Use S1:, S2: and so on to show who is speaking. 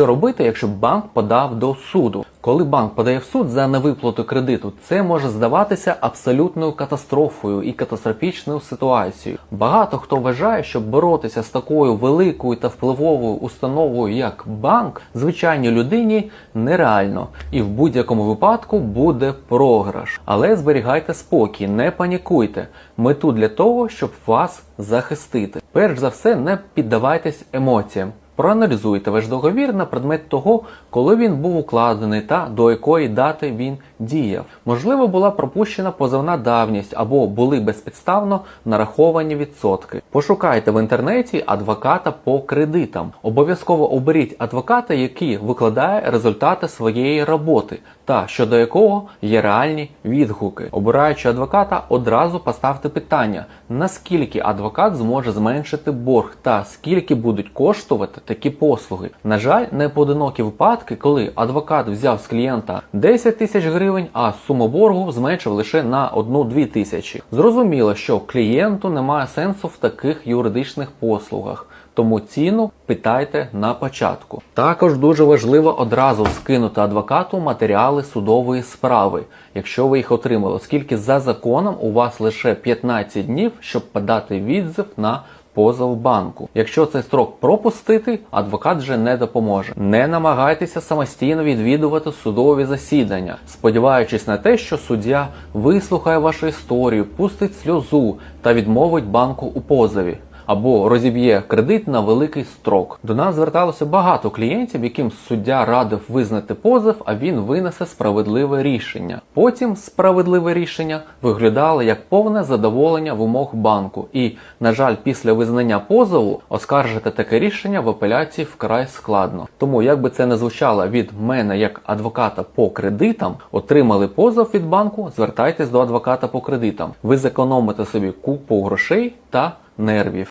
S1: Що робити, якщо банк подав до суду? Коли банк подає в суд за невиплату кредиту, це може здаватися абсолютною катастрофою і катастрофічною ситуацією. Багато хто вважає, що боротися з такою великою та впливовою установою, як банк, звичайній людині нереально, і в будь-якому випадку буде програш. Але зберігайте спокій, не панікуйте. Ми тут для того, щоб вас захистити. Перш за все, не піддавайтесь емоціям. Проаналізуйте ваш договір на предмет того, коли він був укладений та до якої дати він діяв. Можливо, була пропущена позовна давність або були безпідставно нараховані відсотки. Пошукайте в інтернеті адвоката по кредитам. Обов'язково оберіть адвоката, який викладає результати своєї роботи та щодо якого є реальні відгуки. Обираючи адвоката, одразу поставте питання, наскільки адвокат зможе зменшити борг та скільки будуть коштувати такі послуги. На жаль, не поодинокі випадки, коли адвокат взяв з клієнта 10 тисяч гривень, а суму боргу зменшив лише на 1-2 тисячі. Зрозуміло, що клієнту немає сенсу в таких юридичних послугах. Тому ціну питайте на початку. Також дуже важливо одразу скинути адвокату матеріали судової справи, якщо ви їх отримали, оскільки за законом у вас лише 15 днів, щоб подати відзив на позов банку. Якщо цей строк пропустити, адвокат вже не допоможе. Не намагайтеся самостійно відвідувати судові засідання, сподіваючись на те, що суддя вислухає вашу історію, пустить сльозу та відмовить банку у позові. Або розіб'є кредит на великий строк. До нас зверталося багато клієнтів, яким суддя радив визнати позов, а він винесе справедливе рішення. Потім справедливе рішення виглядало як повне задоволення вимог банку. І, на жаль, після визнання позову оскаржити таке рішення в апеляції вкрай складно. Тому, як би це не звучало від мене як адвоката по кредитам, отримали позов від банку, звертайтесь до адвоката по кредитам. Ви зекономите собі купу грошей та нервів.